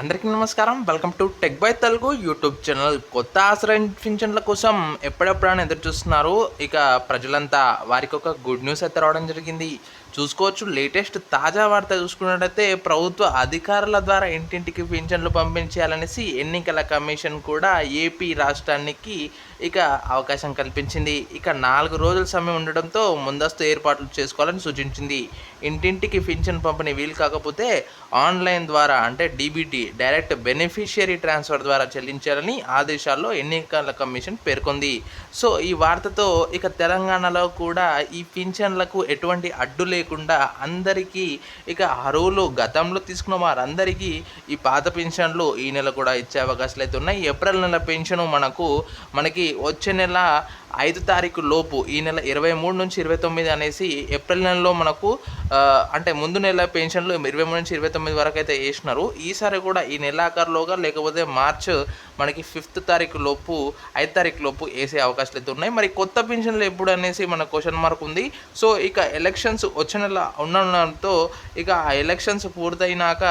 అందరికీ నమస్కారం. Welcome to tech by Telugu YouTube channel. కొత్త ఆశ్రయం కోసం ఎప్పుడెప్పుడని ఎదురు చూస్తున్నారు ఇక ప్రజలంతా వారికి ఒక గుడ్ న్యూస్ అయితే రావడం జరిగింది. చూసుకోవచ్చు లేటెస్ట్ తాజా వార్త చూసుకున్నట్టయితే ప్రభుత్వ అధికారుల ద్వారా ఇంటింటికి పింఛన్లు పంపించాలనేసి ఎన్నికల కమిషన్ కూడా ఏపీ రాష్ట్రానికి ఇక అవకాశం కల్పించింది. ఇక నాలుగు రోజుల సమయం ఉండడంతో ముందస్తు ఏర్పాట్లు చేసుకోవాలని సూచించింది. ఇంటింటికి పింఛన్ పంపిణీ వీలు కాకపోతే ఆన్లైన్ ద్వారా అంటే డీబీటీ డైరెక్ట్ బెనిఫిషియరీ ట్రాన్స్ఫర్ ద్వారా చెల్లించాలని ఆదేశాల్లో ఎన్నికల కమిషన్ పేర్కొంది. సో ఈ వార్తతో ఇక తెలంగాణలో కూడా ఈ పింఛన్లకు ఎటువంటి అడ్డు లేకుండా అందరికీ ఇక అరువులు గతంలో తీసుకున్న వారందరికీ ఈ పాత పింఛన్లు ఈ నెల కూడా ఇచ్చే అవకాశాలు అయితే ఉన్నాయి. ఏప్రిల్ నెల పెన్షన్ మనకు మనకి వచ్చే నెల ఐదు తారీఖు లోపు ఈ నెల ఇరవై మూడు నుంచి ఇరవై తొమ్మిది అనేసి ఏప్రిల్ నెలలో మనకు అంటే ముందు నెల పెన్షన్లు ఇరవై మూడు నుంచి ఇరవై తొమ్మిది వరకు అయితే వేసినారు. ఈసారి కూడా ఈ నెలాఖరులోగా లేకపోతే మార్చ్ మనకి ఫిఫ్త్ తారీఖు లోపు ఐదు తారీఖు లోపు వేసే అవకాశాలు అయితే ఉన్నాయి. మరి కొత్త పెన్షన్లు ఎప్పుడు అనేసి మన క్వశ్చన్ మార్క్ ఉంది. సో ఇక ఎలక్షన్స్ వచ్చే నెల ఉండడంతో ఇక ఆ ఎలక్షన్స్ పూర్తయినాక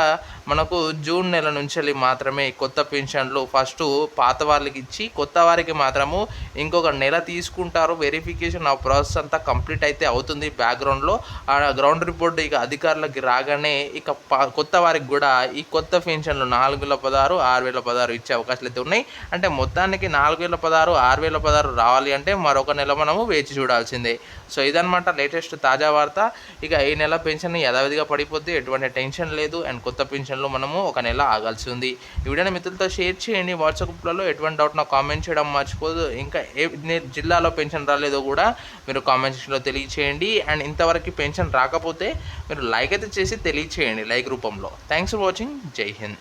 మనకు జూన్ నెల నుంచి మాత్రమే కొత్త పెన్షన్లు ఫస్ట్ పాత వాళ్ళకి ఇచ్చి కొత్త వారికి మాత్రము ఇంకొక నెల తీసుకుంటారు. వెరిఫికేషన్ ఆ ప్రాసెస్ అంతా కంప్లీట్ అయితే అవుతుంది బ్యాక్గ్రౌండ్లో ఆ గ్రౌండ్ రిపోర్ట్ ఇక అధికారులకి రాగానే ఇక కొత్త వారికి కూడా ఈ కొత్త పెన్షన్లు నాలుగు వేల పదహారు ఆరు వేల పదహారు ఇచ్చే అవకాశాలు అయితే ఉన్నాయి. అంటే మొత్తానికి నాలుగు వేల పదహారు ఆరు వేల పదహారు రావాలి అంటే మరొక నెల మనము వేచి చూడాల్సిందే. సో ఇదనమాట లేటెస్ట్ తాజా వార్త. ఇక ఈ నెల పెన్షన్ యథావిధిగా పడిపోతే ఎటువంటి టెన్షన్ లేదు. అండ్ కొత్త పెన్షన్ పెన్షన్లు మనము ఒక నెల ఆగాల్సి ఉంది. ఈ వీడియోని మిత్రులతో షేర్ చేయండి. వాట్సాప్ గ్రూప్లలో ఎటువంటి డౌట్ నాకు కామెంట్ చేయడం మర్చిపోదు. ఇంకా ఏ జిల్లాలో పెన్షన్ రాలేదో కూడా మీరు కామెంట్ సెక్షన్లో తెలియచేయండి. అండ్ ఇంతవరకు పెన్షన్ రాకపోతే మీరు లైక్ అయితే చేసి తెలియచేయండి లైక్ రూపంలో. థ్యాంక్స్ ఫర్ వాచింగ్ జై హింద్